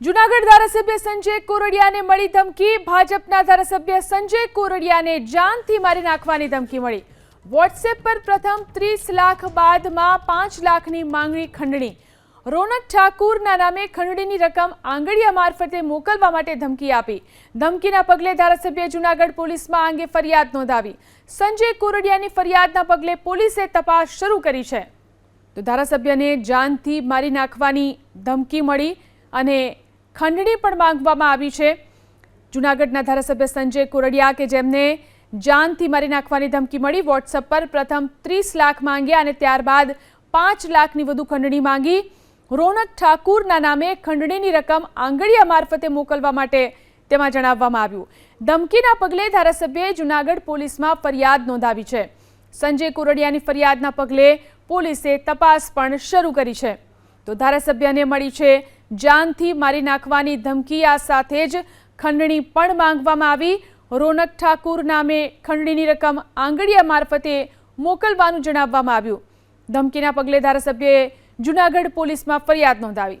જુનાગઢ ધારાસભ્ય સંજય કોરડિયાને મળી ધમકી. ભાજપના ધારાસભ્ય સંજય કોરડિયાને જાનથી મારી નાખવાની ધમકી મળી. વોટ્સએપ પર પ્રથમ ત્રીસ લાખ બાદમાં પાંચ લાખની માંગણી ખંડણી. રોનક ઠાકુરના નામે ખંડણીની રકમ આંગળીયા મારફતે મોકલવા માટે ધમકી આપી. ધમકીના પગલે ધારાસભ્ય જુનાગઢ પોલીસમાં અંગે ફરિયાદ નોંધાવી. સંજય કોરડિયાની ફરિયાદના પગલે પોલીસે તપાસ શરૂ કરી છે. તો ધારાસભ્યને જાનથી મારી નાખવાની ધમકી મળી અને ખંડણી પણ માંગવામાં આવી છે. જૂનાગઢના ધારાસભ્ય સંજય કોરડિયા કે જેમને જાનથી મારી નાખવાની ધમકી મળી વોટ્સઅપ પર પ્રથમ ત્રીસ લાખ માંગ્યા અને ત્યારબાદ પાંચ લાખની વધુ ખંડણી માંગી. રોનક ઠાકુરના નામે ખંડણીની રકમ આંગળીયા મારફતે મોકલવા માટે તેમાં જણાવવામાં આવ્યું. ધમકીના પગલે ધારાસભ્યએ જૂનાગઢ પોલીસમાં ફરિયાદ નોંધાવી છે. સંજય કોરડિયાની ફરિયાદના પગલે પોલીસે તપાસ પણ શરૂ કરી છે. તો ધારાસભ્યને મળી છે જાનથી મારી નાખવાની ધમકી આ સાથે જ ખંડણી પણ માંગવામાં આવી. રોનક ઠાકુર નામે ખંડણીની રકમ આંગળીયા મારફતે મોકલવાનું જણાવવામાં આવ્યું. ધમકીના પગલે ધારાસભ્યએ જૂનાગઢ પોલીસમાં ફરિયાદ નોંધાવી.